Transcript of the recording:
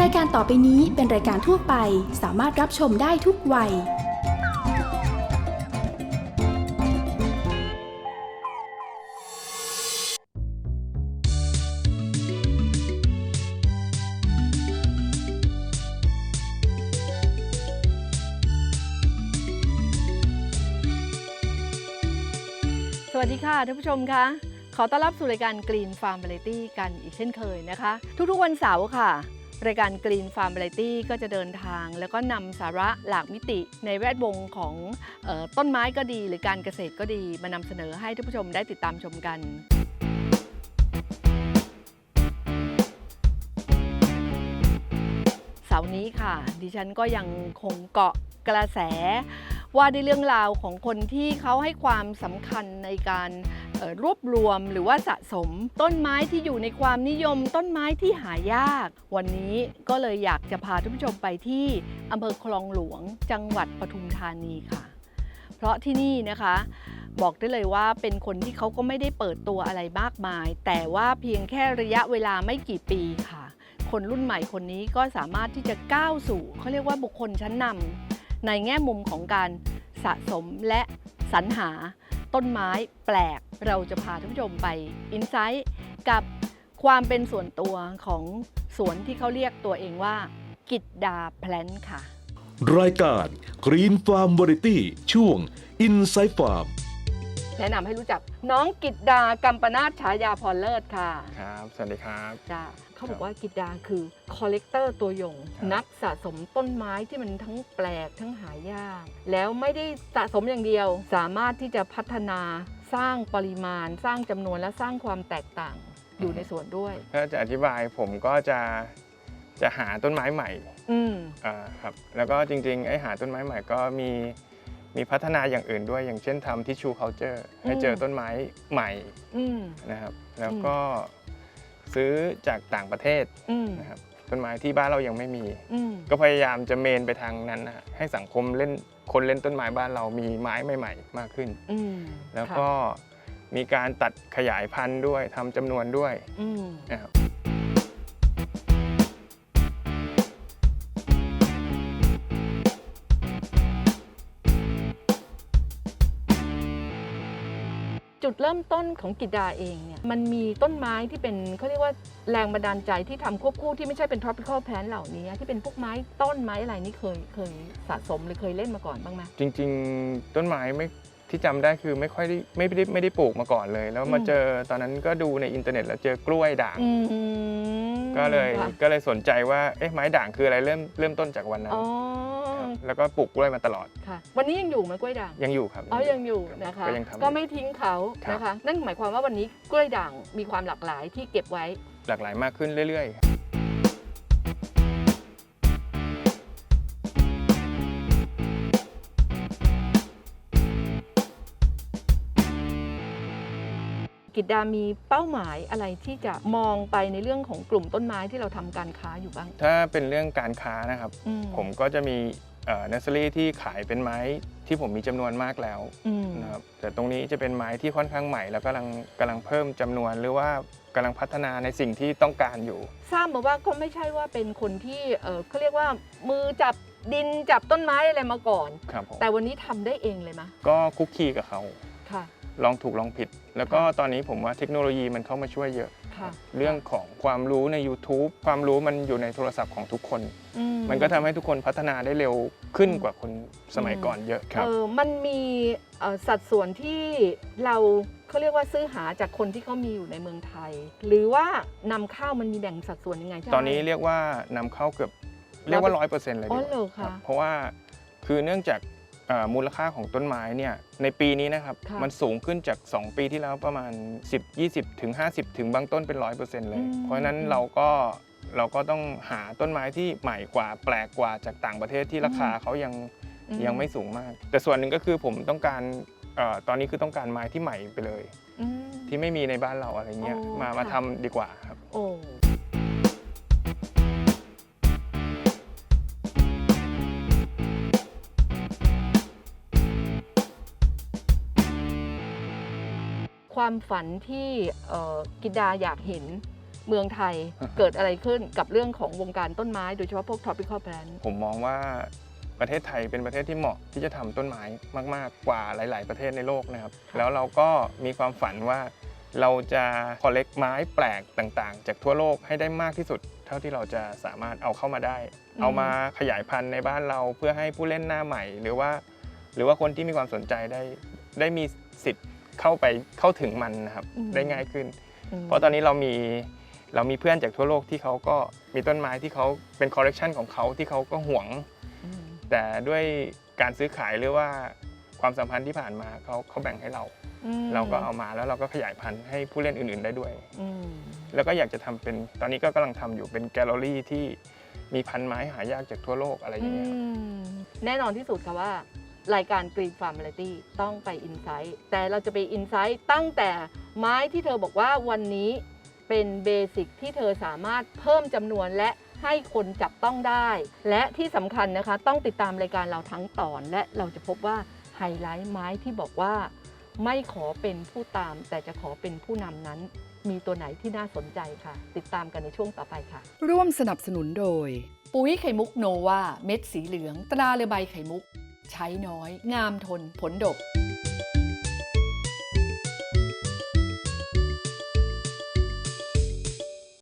รายการต่อไปนี้เป็นรายการทั่วไป สามารถรับชมได้ทุกวัย สวัสดีค่ะท่านผู้ชมคะขอต้อนรับสู่รายการ Green Farm Variety กันอีกเช่นเคยนะคะ ทุกๆวันเสาร์ค่ะ รายการ Green Farm Variety ก็จะเดินทาง แล้วก็นำสาระหลากมิติในแวดวงของออต้นไม้ก็ดี หรือการเกษตรก็ดี มานำเสนอให้ท่านผู้ชมได้ติดตามชมกันเสาร์นี้ค่ะ ดิฉันก็ยังคงเกาะกระแส ว่าในเรื่องราวของคนที่เขาให้ความสำคัญในการรวบรวมหรือว่าสะสม ต้นไม้ที่อยู่ในความนิยม ต้นไม้ที่หายาก วันนี้ก็เลยอยากจะพาท่านผู้ชมไปที่อำเภอคลองหลวง จังหวัดปทุมธานีค่ะ เพราะที่นี่นะคะบอกได้เลยว่าเป็นคนที่เขาก็ไม่ได้เปิดตัวอะไรมากมาย แต่ว่าเพียงแค่ระยะเวลาไม่กี่ปีค่ะ คนรุ่นใหม่คนนี้ก็สามารถที่จะก้าวสู่เขาเรียกว่าบุคคลชั้นนำ ในแง่มุมของการสะสมและสรรหาต้นไม้แปลก เราจะพาท่านผู้ชมไปอินไซต์กับความเป็นส่วนตัวของสวนที่เขาเรียกตัวเองว่า กิดดาแพลนค่ะ รายการ Green Farm Variety ช่วง Inside Farm แนะนำให้รู้จักน้องกิดดากัมปนาตฉายาพรเลิศค่ะ ครับ สวัสดีครับ จ้าเขาบอกว่ากิดดาคือคอลเลกเตอร์ตัวยงครับนักสะสมต้นไม้ที่มันทั้งแปลกทั้งหายาก แล้วไม่ได้สะสมอย่างเดียว สามารถที่จะพัฒนาสร้างปริมาณ สร้างจำนวนและสร้างความแตกต่างอยู่ในสวนด้วย ถ้าจะอธิบายผมก็จะจะหาต้นไม้ใหม่อืมอ่าครับ แล้วก็จริงๆไอ้หาต้นไม้ใหม่ก็มีมีพัฒนาอย่างอื่นด้วยอย่างเช่นทำทิชชูเคาเจอร์ให้เจอต้นไม้ใหม่อืมนะครับ แล้วก็ ซื้อจากต่างประเทศอืมนะครับต้นไม้ที่บ้านเรายังไม่มี อืมก็พยายามจะเมนไปทางนั้นนะฮะให้สังคมเล่นคนเล่นต้นไม้บ้านเรามีไม้ใหม่ ๆ มากขึ้น อืมแล้วก็มีการตัดขยายพันธุ์ด้วยทำจำนวนด้วยอืม นะครับ จุดเริ่มต้นของกิดดาเองเนี่ยมันมีต้นไม้ที่เป็นเขาเรียกว่าแรงบันดาลใจที่ทำควบคู่ที่ไม่ใช่เป็น tropical plant เหล่านี้ ที่เป็นพวกไม้ต้นไม้อะไรนี่เคยเคยสะสมหรือเคยเล่นมาก่อนบ้างไหมจริง ๆ ต้นไม้ไม่ที่จำได้คือไม่ค่อยได้ไม่ได้ไม่ได้ปลูกมาก่อนเลย แล้วมาอืมเจอตอนนั้นก็ดูในอินเทอร์เน็ตแล้วเจอกล้วยด่างอืม ก็เลยค่ะก็เลยสนใจว่าเอ๊ะไม้ด่างคืออะไรเริ่มเริ่มต้นจากวันนั้นอ๋อครับแล้วก็ปลูกกล้วยมาตลอดค่ะ วันนี้ยังอยู่ไหมกล้วยด่างยังอยู่ครับอ๋อยังอยู่รับนะคะ ก็ยังทำ ก็ไม่ทิ้งเขาครับ นะคะ นั่นหมายความว่าวันนี้กล้วยด่างมีความหลากหลายที่เก็บไว้ หลากหลายมากขึ้นเรื่อยๆ กิจดามีเป้าหมายอะไรที่จะมองไปในเรื่องของกลุ่มต้นไม้ที่เราทำการค้าอยู่บ้างถ้าเป็นเรื่องการค้านะครับ อืผมก็จะมีเนสเซอรี่อ nursery ที่ขายเป็นไม้ที่ผมมีจำนวนมากแล้วอืมนะครับแต่ตรงนี้จะเป็นไม้ที่ค่อนข้างใหม่ แล้วกำลังกำลังเพิ่มจำนวน หรือว่ากำลังพัฒนาในสิ่งที่ต้องการอยู่ ทราบมาว่าก็ไม่ใช่ว่าเป็นคนที่เออเขาเรียกว่ามือจับดินจับต้นไม้อะไรมาก่อน ครับผมแต่วันนี้ทำได้เองเลยมะก็คุกคีกับเขาค่ะ ลองถูกลองผิด แล้วก็ตอนนี้ผมว่าเทคโนโลยีมันเข้ามาช่วยเยอะ ค่ะ เรื่องของความรู้ใน YouTube ความรู้มันอยู่ในโทรศัพท์ของทุกคน อืมันก็ทำให้ทุกคนพัฒนาได้เร็วขึ้นอืมกว่าคนสมัยอืมก่อนเยอะครับ เออมันมีเอ่อสัดส่วนที่เราเขาเรียกว่าซื้อหาจากคนที่เขามีอยู่ในเมืองไทย หรือว่านำเข้ามันมีแบ่งสัดส่วนยังไงใช่ไหม ตอนนี้เรียกว่านำเข้าเกือบเรียกว่าร้อยเปอร์เซ็นต์เลยอ๋ดีอกเหรอว่าคะ ครับเพราะว่าคือเนื่องจากเอ่อ มูลค่าของต้นไม้เนี่ยในปีนี้นะครับค่ะ มันสูงขึ้นจาก 2 ปีที่แล้วประมาณ 10 20ถึง50 ถึงบางต้นเป็น 100%เลย เพราะฉะนั้นเราก็เราก็ต้องหาต้นไม้ที่ใหม่กว่าแปลกกว่าจากต่างประเทศที่ราคาเขายัง อืยังไม่สูงมาก แต่ส่วนหนึ่งก็คือผมต้องการเอ่อตอนนี้คือต้องการไม้ที่ใหม่ไปเลย อืม ที่ไม่มีในบ้านเราอะไรเงี้ยโอ้มามาค่ะ ทำดีกว่าครับ โอ้ ความฝันที่เอ่อกิดาอยากเห็นเมืองไทยเกิดอะไรขึ้นกับเรื่องของวงการต้นไม้โดยเฉพาะพวก tropical plant ผมมองว่าประเทศไทยเป็นประเทศที่เหมาะที่จะทำต้นไม้มาก ๆ กว่าหลาย ๆ ประเทศในโลกนะครับ แล้วเราก็มีความฝันว่าเราจะ collect ไม้แปลกต่างๆ จากทั่วโลกให้ได้มากที่สุด เท่าที่เราจะสามารถเอาเข้ามาได้อืมเอามาขยายพันธุ์ในบ้านเราเพื่อให้ผู้เล่นหน้าใหม่ หรือว่า หรือว่าคนที่มีความสนใจได้ได้มีสิทธิ์ เข้าไปเข้าถึงมันนะครับได้ง่ายขึ้นอืมเพราะตอนนี้เรามีเรามีเพื่อนจากทั่วโลกที่เขาก็มีต้นไม้ที่เขาเป็นคอลเลกชันของเขาที่เขาก็ห่วงอืมแต่ด้วยการซื้อขายหรือว่าความสัมพันธ์ที่ผ่านมาเขาเขาแบ่งให้เราอืมเราก็เอามาแล้วเราก็ขยายพันธุ์ให้ผู้เล่นอื่น ๆได้ด้วยอืมแล้วก็อยากจะทำเป็นตอนนี้ก็กำลังทำอยู่เป็นแกลเลอรี่ที่มีพันธุ์ไม้หายากจากทั่วโลกอะไรอย่างเงี้ยครับอืมแน่นอนที่สุดค่ะว่า รายการ Green Farm Variety ต้องไป Insight แต่เราจะไป Insight ตั้งแต่ไม้ที่เธอบอกว่าวันนี้เป็นเบสิกที่เธอสามารถเพิ่มจำนวนและให้คนจับต้องได้ และที่สำคัญนะคะต้องติดตามรายการเราทั้งตอน และเราจะพบว่าไฮไลท์ไม้ที่บอกว่า ไม่ขอเป็นผู้ตาม แต่จะขอเป็นผู้นำนั้น มีตัวไหนที่น่าสนใจค่ะ ติดตามกันในช่วงต่อไปค่ะ ร่วมสนับสนุนโดย ปุ๋ยไข่มุกโนวาเม็ดสีเหลือง ตราเรือใบไข่มุก ใช้น้อย งามทนผลดก